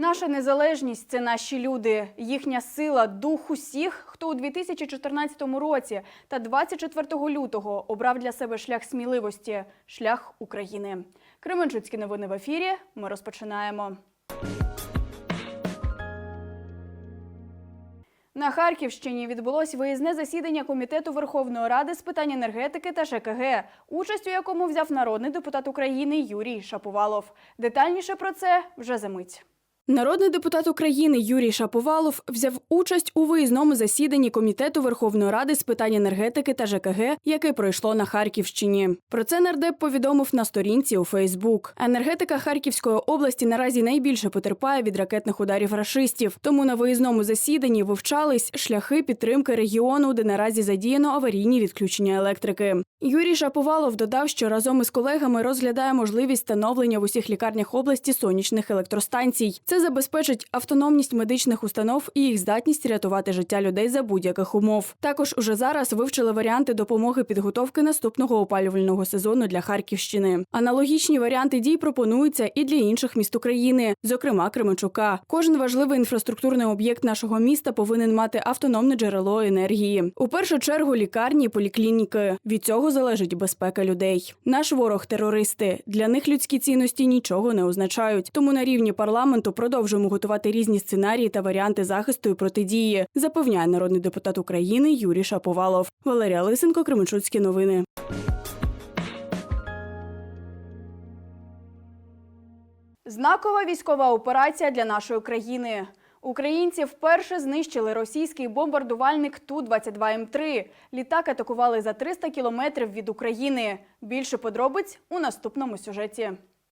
Наша незалежність це наші люди, їхня сила, дух усіх, хто у 2014 році та 24 лютого обрав для себе шлях сміливості, шлях України. Кременчуцькі новини в ефірі. Ми розпочинаємо. На Харківщині відбулось виїзне засідання комітету Верховної Ради з питань енергетики та ЖКГ, участь у якому взяв народний депутат України Юрій Шаповалов. Детальніше про це вже за мить. Народний депутат України Юрій Шаповалов взяв участь у виїзному засіданні комітету Верховної Ради з питань енергетики та ЖКГ, яке пройшло на Харківщині. Про це нардеп повідомив на сторінці у Фейсбук. Енергетика Харківської області наразі найбільше потерпає від ракетних ударів рашистів. Тому на виїзному засіданні вивчались шляхи підтримки регіону, де наразі задіяно аварійні відключення електрики. Юрій Шаповалов додав, що разом із колегами розглядає можливість встановлення в усіх лікарнях області сонячних електростанцій. Це забезпечить автономність медичних установ і їх здатність рятувати життя людей за будь-яких умов. Також уже зараз вивчили варіанти допомоги підготовки наступного опалювального сезону для Харківщини. Аналогічні варіанти дій пропонуються і для інших міст України, зокрема Кременчука. Кожен важливий інфраструктурний об'єкт нашого міста повинен мати автономне джерело енергії. У першу чергу лікарні, поліклініки. Від цього залежить безпека людей. Наш ворог терористи. Для них людські цінності нічого не означають. Тому на рівні парламенту продовжуємо готувати різні сценарії та варіанти захисту і протидії, запевняє народний депутат України Юрій Шаповалов. Валерія Лисенко, Кременчуцькі новини. Знакова військова операція для нашої країни. Українці вперше знищили російський бомбардувальник Ту-22М3. Літак атакували за 300 кілометрів від України. Більше подробиць у наступному сюжеті.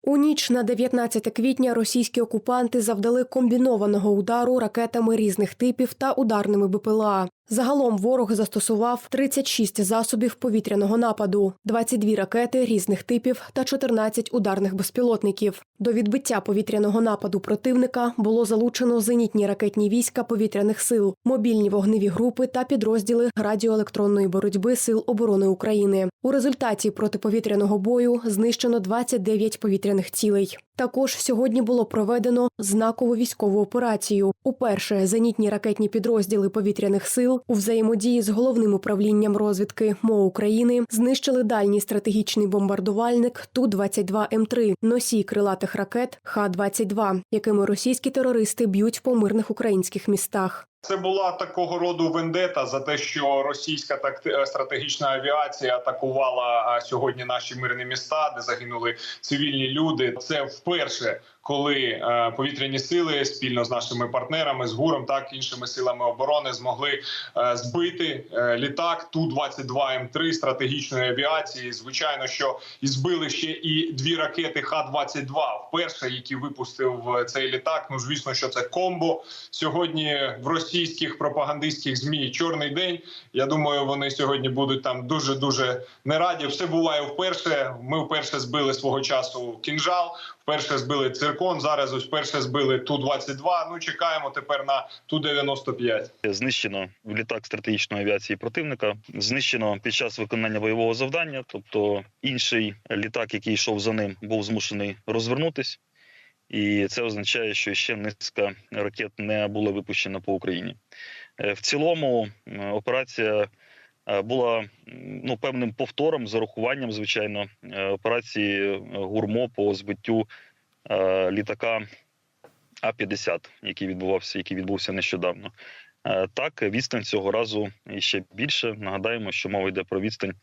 У ніч на 19 квітня російські окупанти завдали комбінованого удару ракетами різних типів та ударними БПЛА. Загалом ворог застосував 36 засобів повітряного нападу, 22 ракети різних типів та 14 ударних безпілотників. До відбиття повітряного нападу противника було залучено зенітні ракетні війська повітряних сил, мобільні вогневі групи та підрозділи радіоелектронної боротьби Сил оборони України. У результаті протиповітряного бою знищено 29 повітряних цілей. Також сьогодні було проведено знакову військову операцію. Уперше зенітні ракетні підрозділи повітряних сил у взаємодії з головним управлінням розвідки МО України знищили дальній стратегічний бомбардувальник Ту-22М3, носій крилатих ракет Х-22, якими російські терористи б'ють по мирних українських містах. Це була такого роду вендета за те, що російська такти- стратегічна авіація атакувала сьогодні наші мирні міста, де загинули цивільні люди. Це вперше, коли е, повітряні сили спільно з нашими партнерами, з ГУРом, так іншими силами оборони змогли е, збити е, літак Ту 22 М3 стратегічної авіації. Звичайно, що і збили ще і дві ракети Х-22, вперше, які випустив е, цей літак. Ну звісно, що це комбо сьогодні в російських пропагандистських змі чорний день. Я думаю, вони сьогодні будуть там дуже дуже не раді. Все буває вперше. Ми вперше збили свого часу кінжал, вперше збили циркон. Зараз ось вперше збили ту 22 Ну чекаємо тепер на ту 95 Знищено літак стратегічної авіації противника. Знищено під час виконання бойового завдання. Тобто інший літак, який йшов за ним, був змушений розвернутись, і це означає, що ще низка ракет не була випущена по Україні. Е, В цілому операція е, була ну певним повтором з урахуванням, звичайно, е, операції гурмо по збиттю літака А-50, який відбувався, який відбувся нещодавно. Так, відстань цього разу ще більше. Нагадаємо, що мова йде про відстань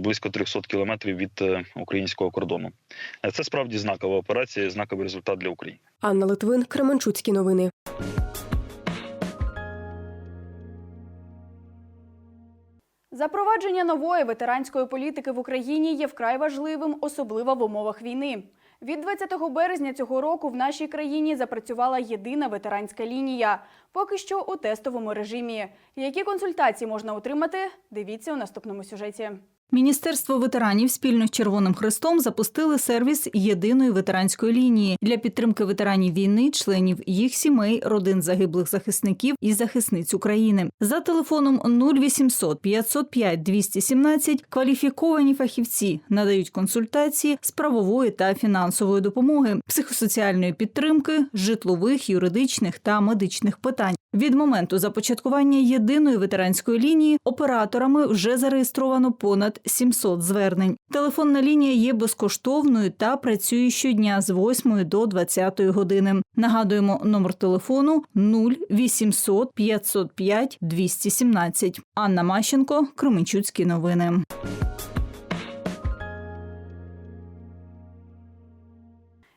близько 300 кілометрів від е, українського кордону. Е, Це справді знакова операція, знаковий результат для України. Анна Литвин, Кременчуцькі новини. Запровадження нової ветеранської політики в Україні є вкрай важливим, особливо в умовах війни. Від 20 березня цього року в нашій країні запрацювала єдина ветеранська лінія, поки що у тестовому режимі. Які консультації можна отримати? Дивіться у наступному сюжеті. Міністерство ветеранів спільно з Червоним Хрестом запустили сервіс єдиної ветеранської лінії для підтримки ветеранів війни, членів їх сімей, родин загиблих захисників і захисниць України. За телефоном 0800 505 217 кваліфіковані фахівці надають консультації з правової та фінансової допомоги, психосоціальної підтримки, житлових, юридичних та медичних питань. Від моменту започаткування єдиної ветеранської лінії операторами вже зареєстровано понад 700 звернень. Телефонна лінія є безкоштовною та працює щодня з 8 до 20 години. Нагадуємо номер телефону 0800 505 217. Анна Мащенко, Кременчуцькі новини.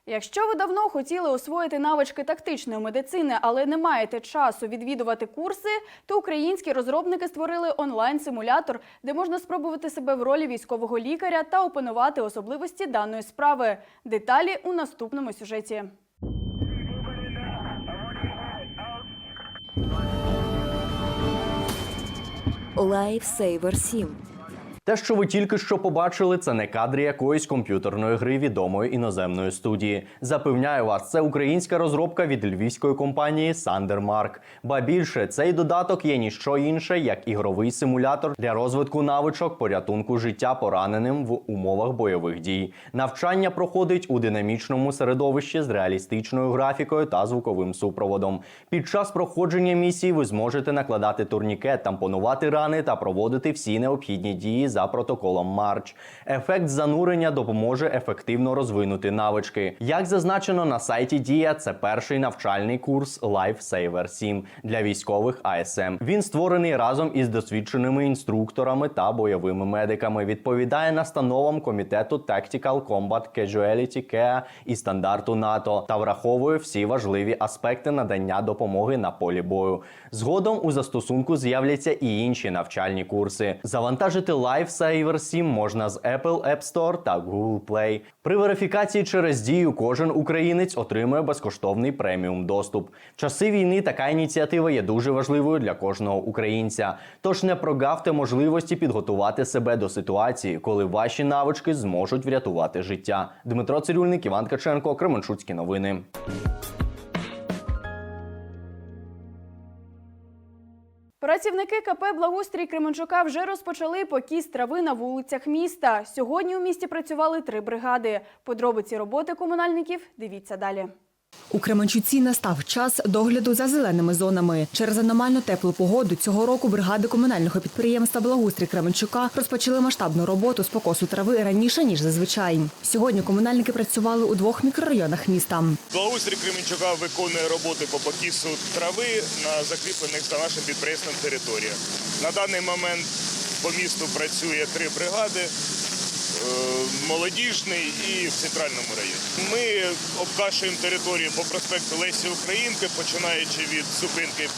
Якщо ви давно хотіли освоїти навички тактичної медицини, але не маєте часу відвідувати курси, то українські розробники створили онлайн-симулятор, де можна спробувати себе в ролі військового лікаря та опанувати особливості даної справи. Деталі у наступному сюжеті. Lifesaver 7. Те, що ви тільки що побачили, це не кадри якоїсь комп'ютерної гри відомої іноземної студії. Запевняю вас, це українська розробка від львівської компанії Sandermark. Ба більше цей додаток є ніщо інше, як ігровий симулятор для розвитку навичок порятунку життя пораненим в умовах бойових дій. Навчання проходить у динамічному середовищі з реалістичною графікою та звуковим супроводом. Під час проходження місії ви зможете накладати турнікет, тампонувати рани та проводити всі необхідні дії за протоколом Марч. Ефект занурення допоможе ефективно розвинути навички. Як зазначено на сайті Дія, це перший навчальний курс Lifesaver 7 для військових АСМ. Він створений разом із досвідченими інструкторами та бойовими медиками. Відповідає настановам комітету Tactical Combat Casualty Care і стандарту НАТО та враховує всі важливі аспекти надання допомоги на полі бою. Згодом у застосунку з'являться і інші навчальні курси. Завантажити Lifesaver 7 можна з Apple App Store та Google Play. При верифікації через дію кожен українець отримує безкоштовний преміум доступ. В часи війни така ініціатива є дуже важливою для кожного українця. Тож не прогавте можливості підготувати себе до ситуації, коли ваші навички зможуть врятувати життя. Дмитро Цирюльник, Іван Ткаченко, Кременчуцькі новини. Працівники КП Благоустрій Кременчука вже розпочали покіс трави на вулицях міста. Сьогодні у місті працювали три бригади. Подробиці роботи комунальників дивіться далі. У Кременчуці настав час догляду за зеленими зонами. Через аномально теплу погоду цього року бригади комунального підприємства Благоустрій Кременчука розпочали масштабну роботу з покосу трави раніше ніж зазвичай. Сьогодні комунальники працювали у двох мікрорайонах міста. Благоустрій Кременчука виконує роботи по покісу трави на закріплених за нашим підприємством територіях. На даний момент по місту працює три бригади. Е, Молодіжний і в центральному районі. Ми обкашуємо територію по проспекту Лесі Українки, починаючи від зупинки е,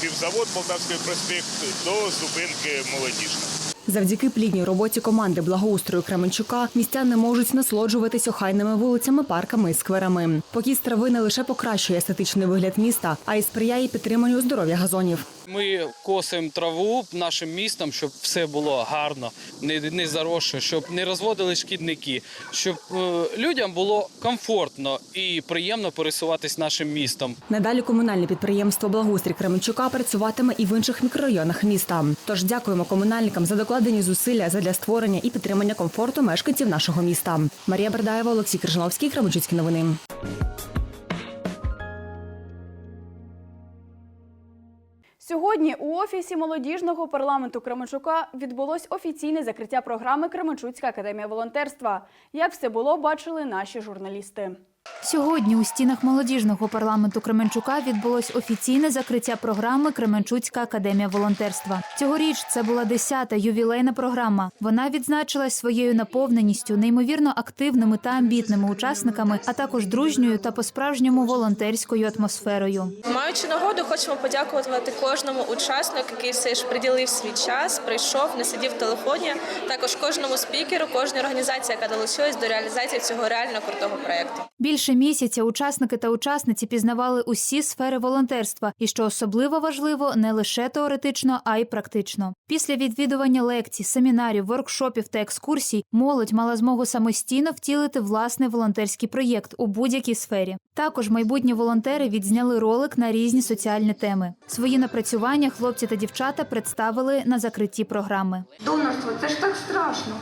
півзавод Полтавський проспект до зупинки Молодіжна. Завдяки плідній роботі команди благоустрою Кременчука містяни можуть насолоджуватись охайними вулицями, парками і скверами. Покіс трави не лише покращує естетичний вигляд міста, а й сприяє підтриманню здоров'я газонів. Ми косимо траву нашим містом, щоб все було гарно, не, не заросше, щоб не розводили шкідники, щоб е, людям було комфортно і приємно пересуватись нашим містом. Надалі комунальне підприємство Благоустрій Кременчука працюватиме і в інших мікрорайонах міста. Тож дякуємо комунальникам за докладені зусилля задля створення і підтримання комфорту мешканців нашого міста. Марія Бердаєва, Олексій Крижановський, Кременчуцькі новини. Сьогодні у офісі молодіжного парламенту Кременчука відбулось офіційне закриття програми Кременчуцька академія волонтерства. Як все було, бачили наші журналісти. Сьогодні у стінах молодіжного парламенту Кременчука відбулось офіційне закриття програми Кременчуцька академія волонтерства. Цьогоріч це була 10-та ювілейна програма. Вона відзначилась своєю наповненістю, неймовірно активними та амбітними учасниками, а також дружньою та по-справжньому волонтерською атмосферою. Маючи нагоду, хочемо подякувати кожному учаснику, який все ж приділив свій час, прийшов, не сидів в телефоні. Також кожному спікеру, кожній організації, яка долучилась до реалізації цього реально крутого проєкту. Більше щомісяця учасники та учасниці пізнавали усі сфери волонтерства, і що особливо важливо, не лише теоретично, а й практично. Після відвідування лекцій, семінарів, воркшопів та екскурсій молодь мала змогу самостійно втілити власний волонтерський проєкт у будь-якій сфері. Також майбутні волонтери відзняли ролик на різні соціальні теми. Свої напрацювання хлопці та дівчата представили на закритті програми. Донорство це ж так страшно.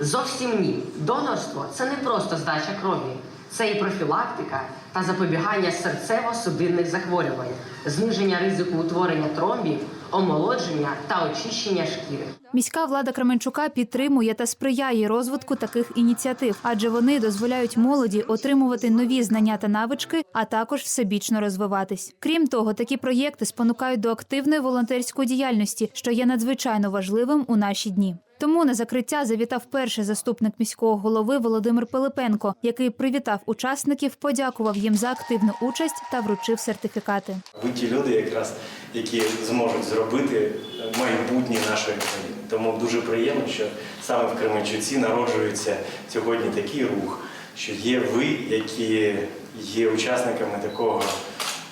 Зовсім ні. Донорство це не просто здача крові, це і профілактика та запобігання серцево-судинних захворювань, зниження ризику утворення тромбів, омолодження та очищення шкіри. Міська влада Кременчука підтримує та сприяє розвитку таких ініціатив, адже вони дозволяють молоді отримувати нові знання та навички, а також всебічно розвиватись. Крім того, такі проєкти спонукають до активної волонтерської діяльності, що є надзвичайно важливим у наші дні. Тому на закриття завітав перший заступник міського голови Володимир Пилипенко, який привітав учасників, подякував їм за активну участь та вручив сертифікати. Ви ті люди, якраз які зможуть зробити майбутнє нашої країни. Тому дуже приємно, що саме в Кременчуці народжується сьогодні такий рух, що є ви, які є учасниками такого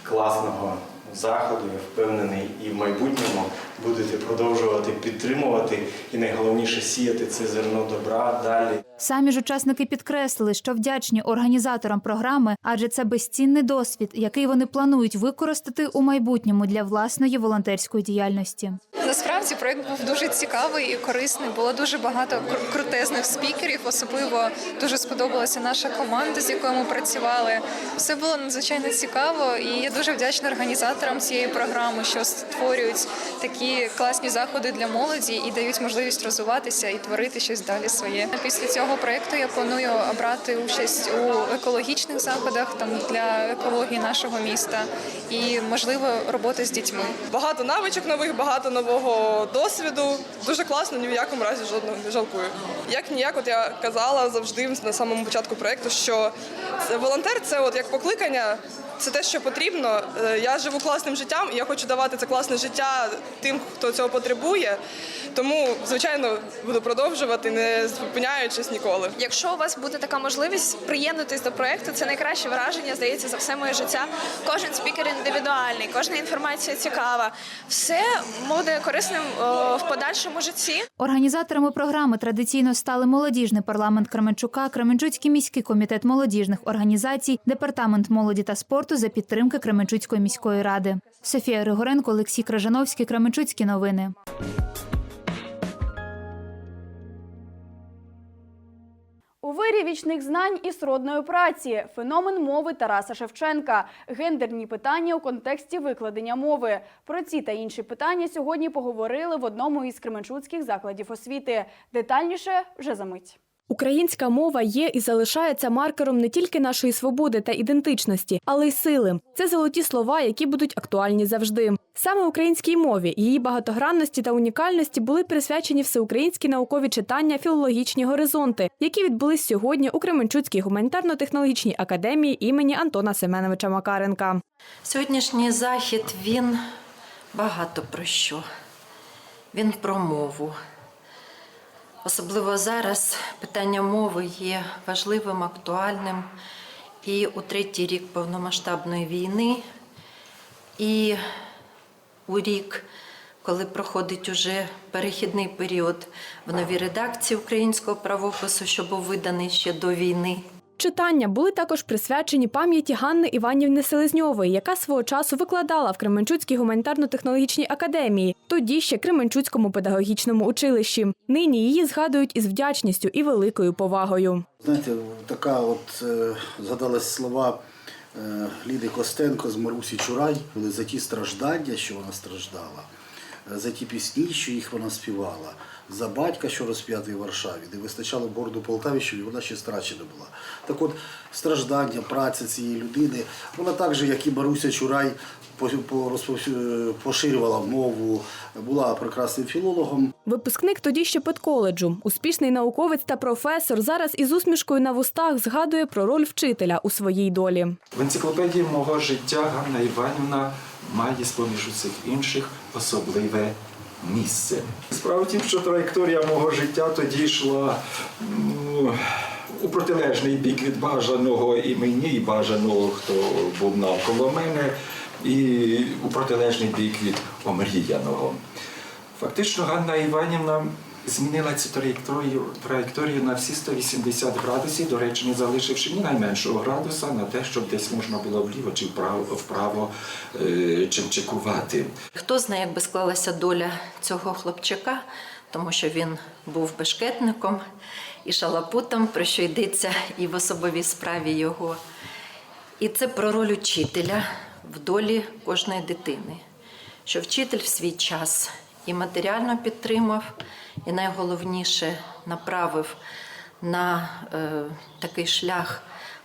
класного заходу. Я впевнений, і в майбутньому будете продовжувати підтримувати і найголовніше сіяти це зерно добра далі. Самі ж учасники підкреслили, що вдячні організаторам програми, адже це безцінний досвід, який вони планують використати у майбутньому для власної волонтерської діяльності. Насправді проект був дуже цікавий і корисний. Було дуже багато кру- крутезних спікерів. Особливо дуже сподобалася наша команда, з якою ми працювали. Все було надзвичайно цікаво, і я дуже вдячна організаторам цієї програми, що створюють такі класні заходи для молоді і дають можливість розвиватися і творити щось далі своє. Після цього проекту я планую брати участь у екологічних заходах там для екології нашого міста і можливо роботи з дітьми. Багато навичок нових, багато нового досвіду. Дуже класно, ні в якому разі жодного не жалкую. Як ніяк, от я казала завжди на самому початку проекту, що волонтер це от як покликання. Це те, що потрібно. Е, Я живу класним життям, і я хочу давати це класне життя тим, хто цього потребує. Тому, звичайно, буду продовжувати, не зупиняючись ніколи. Якщо у вас буде така можливість приєднатись до проекту, це найкраще враження, здається, за все моє життя. Кожен спікер індивідуальний, кожна інформація цікава. Все буде корисним о, в подальшому житті. Організаторами програми традиційно стали молодіжний парламент Кременчука, Кременчуцький міський комітет молодіжних організацій, департамент молоді та спорту за підтримки Кременчуцької міської ради. Софія Григоренко, Олексій Кражановський, Кременчуцькі новини. У вирі вічних знань і сродної праці феномен мови Тараса Шевченка, гендерні питання у контексті викладення мови. Про ці та інші питання сьогодні поговорили в одному із кременчуцьких закладів освіти. Детальніше вже за мить. Українська мова є і залишається маркером не тільки нашої свободи та ідентичності, але й сили. Це золоті слова, які будуть актуальні завжди. Саме українській мові, її багатогранності та унікальності були присвячені всеукраїнські наукові читання Філологічні горизонти, які відбулись сьогодні у Кременчуцькій гуманітарно-технологічній академії імені Антона Семеновича Макаренка. Сьогоднішній захід він багато про що. Він про мову. Особливо зараз питання мови є важливим, актуальним. І у третій рік повномасштабної війни, і у рік, коли проходить уже перехідний період в новій редакції українського правопису, що був виданий ще до війни. Читання були також присвячені пам'яті Ганни Іванівни Селезньової, яка свого часу викладала в Кременчуцькій гуманітарно-технологічній академії, тоді ще Кременчуцькому педагогічному училищі. Нині її згадують із вдячністю і великою повагою. Знаєте, така от е, згадались слова е, Ліди Костенко з Марусі Чурай, коли за ті страждання, що вона страждала, за ті пісні, що їх вона співала, за батька, що розп'ятий в Варшаві, де вистачало борду Полтаві, щоб вона ще страчена була. Так от страждання, праця цієї людини, вона так же, як і Маруся Чурай, поширювала мову, була прекрасним філологом. Випускник тоді ще педколеджу, успішний науковець та професор, зараз із усмішкою на вустах згадує про роль вчителя у своїй долі. В енциклопедії мого життя Ганна Іванівна має з-поміж усіх інших особливе місце. Справа в тім, що траєкторія мого життя тоді йшла ну, у протилежний бік від бажаного і мені, і бажаного, хто був навколо мене, і у протилежний бік від омріяного. Фактично, Ганна Іванівна змінила цю траєкторію, траєкторію на всі 180 градусів, до речі, не залишивши ні найменшого градуса на те, щоб десь можна було вліво чи вправо, вправо е, чимчикувати. Хто знає, як би склалася доля цього хлопчака, тому що він був бешкетником і шалапутом, про що йдеться і в особовій справі його. І це про роль учителя в долі кожної дитини, що вчитель в свій час і матеріально підтримав, і найголовніше направив на е, такий шлях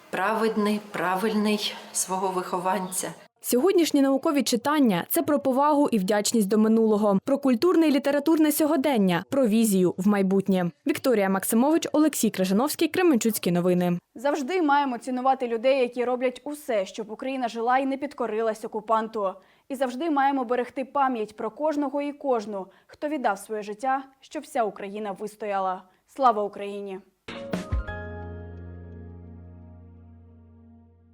праведний, правильний свого вихованця. Сьогоднішні наукові читання це про повагу і вдячність до минулого, про культурне і літературне сьогодення, про візію в майбутнє. Вікторія Максимович, Олексій Крижановський, Кременчуцькі новини. Завжди маємо цінувати людей, які роблять усе, щоб Україна жила і не підкорилась окупанту. І завжди маємо берегти пам'ять про кожного і кожну, хто віддав своє життя, щоб вся Україна вистояла. Слава Україні!